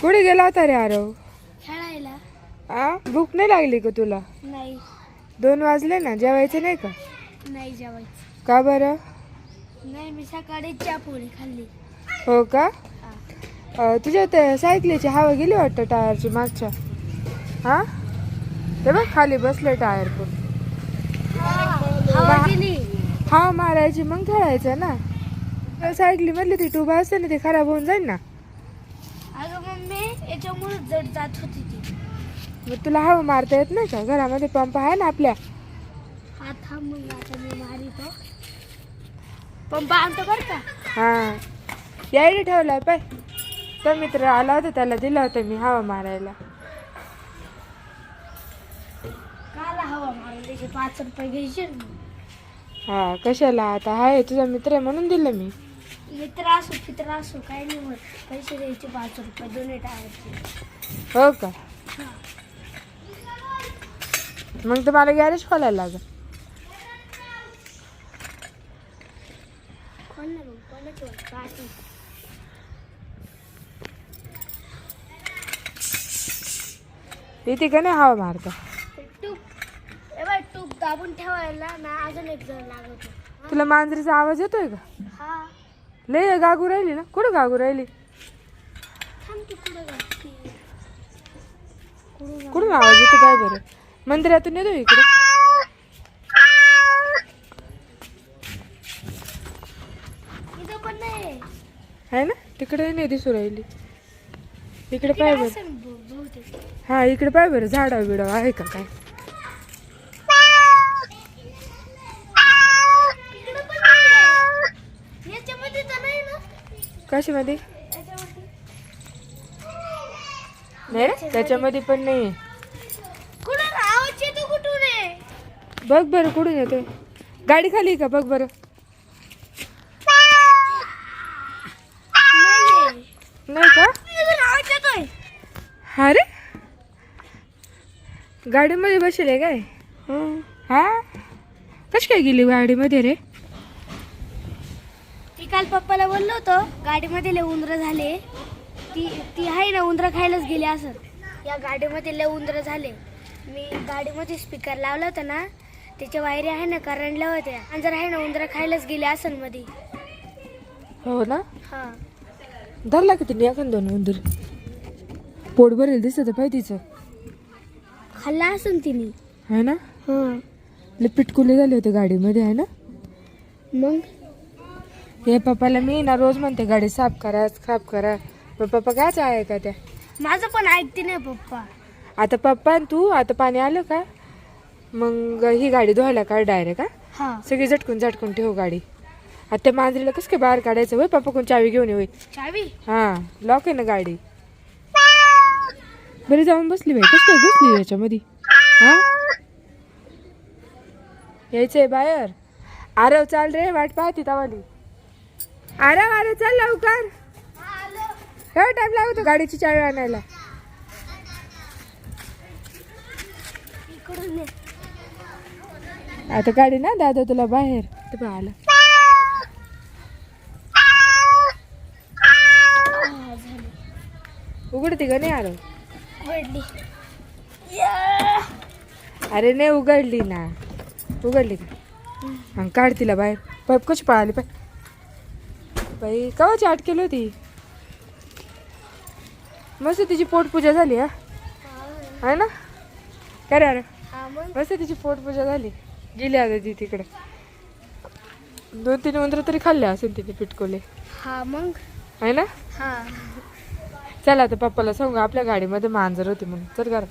कुठे गेला होता रे आरव? खेळायला आ? भूक नाही लागली का तुला? नाही. दोन वाजले ना जेवायचं नाही का? नाही जेवायचं. का बरं? नाही मी सकाळी चहा पोळी खाल्ली. हो का. अं, तुझ्या त्या सायकलीची हवा गेली वाटतं टायरची मागच्या? हा? ते बघ खाली बसले टायर पण. हवा गेली. हा मारायची मग खेळायचं ना? सायकली मधली ती टूब असते ना ती खराब होऊन जाईल ना? अगं मम्मी याच्यामुळे जड जात होती ती. मग तुला हवा मारता येत नाही का? घरामध्ये पंप आहे ना आपल्या? हा थांब मग आता मी मारितो पंप आणतो बरं का? हा. यायला ठेवलाय पाय तो मित्र आला होता त्याला दिलं होतं मी हवा मारायला. काला हवा मारून त्याचे पाच रुपये घ्यायचे ना. हा कशाला? आता हाय तुझा मित्र आहे म्हणून दिलं मी. मित्र असो फित्र असो काही नाही होत. पैसे द्यायचे पाच रुपये दोन्ही टायरचे हो का? मग तर मला गॅरेज खोलायला लागेल कोण नाही मग कोणाचं वाट पाहते इथे का नाही हवा मारता? टूप दाबून ठेवायला ना अजून एक जण तुला मांजरीचा आवाज येतोय का? लय गागू राहिली ना? कुठं गागू राहिली? कुठं कुठून आवाज येतो काय बरं? मंदिरातून येतो इकडे. आहे ना? तिकडे नाही दिसू राहिली. इकडे पाय बरं. हा इकडे पाय बरं. झाडा बिडाव आहे का काय? कशामध्ये? नाही रे त्याच्यामध्ये पण नाही येतो बघ बरं कुठून येतोय? गाडी खाली का? बघ बरं. नाही का? हा रे. गाडीमध्ये बसेल आहे काय? हा? कशी काय गेली गाडीमध्ये रे? ती काल पप्पाला बोललो होतो गाडीमध्ये लय उंदरं झाले. ती ती आहे ना उंदरं खायलाच गेली असं. या गाडीमध्ये लय उंदरं झाले. मी गाडीमध्ये स्पीकर लावला होता ना त्याच्या वायरी आहे ना करंटल्या होत्या. आणि जर आहे ना उंदरं खायलाच गेली असनमध्ये हो ना? हा. धरला किती नाही एखाद दोन उंदीर. पोट भरेल दिसत पाहिजे तिचं. खाल्ला असन तिने. आहे ना? हा. लय पिटकुले झाले होते गाडीमध्ये आहे ना? मग? हे पप्पाला मी ना रोज म्हणते गाडी साफ करा साफ करा. पण पप्पा कायच आहे का त्या? माझं पण ऐकते नाही पप्पा. आता पप्पा आणि तू आता पाणी आलं का? मग ही गाडी धुवायला काढ डायरेक्ट हा? हा. सगळी झटकून झटकून ठेव गाडी. आता त्या मांजरीला कसं काय बाहेर काढायचं? होय पप्पा कोण चावी घेऊन ये होय. चावी? हा लॉक आहे ना गाडी. बरी जाऊन बसली बाई. कसं काय बसली याच्यामध्ये? हा? यायचंय बाहेर. आरव चाल रे वाट पाहती तवाली. आरव आरव चल लवकर. एवढा टाइम लागतो गाडीची चावी आणायला. आता गाडी ना दादा तुला बाहेर. ते बघ आला हा, झालं. उघडती का नाही उघडली. अरे नाही उघडली ना. उघडली का? मग काढ तिला बाहेर. पाईप कशी पळाली पाय बाई कवाची आट केली होती? मस्त तिची पोटपूजा झाली हा? हा, आहे ना? काय रे अरे मस्त तिची पोटपूजा झाली. गेली आता ती तिकडे. दोन तीन उंदरं तरी खाल्ले असेल तिने पिटकोले. हा मग? आहे ना? हा. चला आता पप्पाला सांगू आपल्या गाडीमध्ये मांजर होती म्हणून. चल करा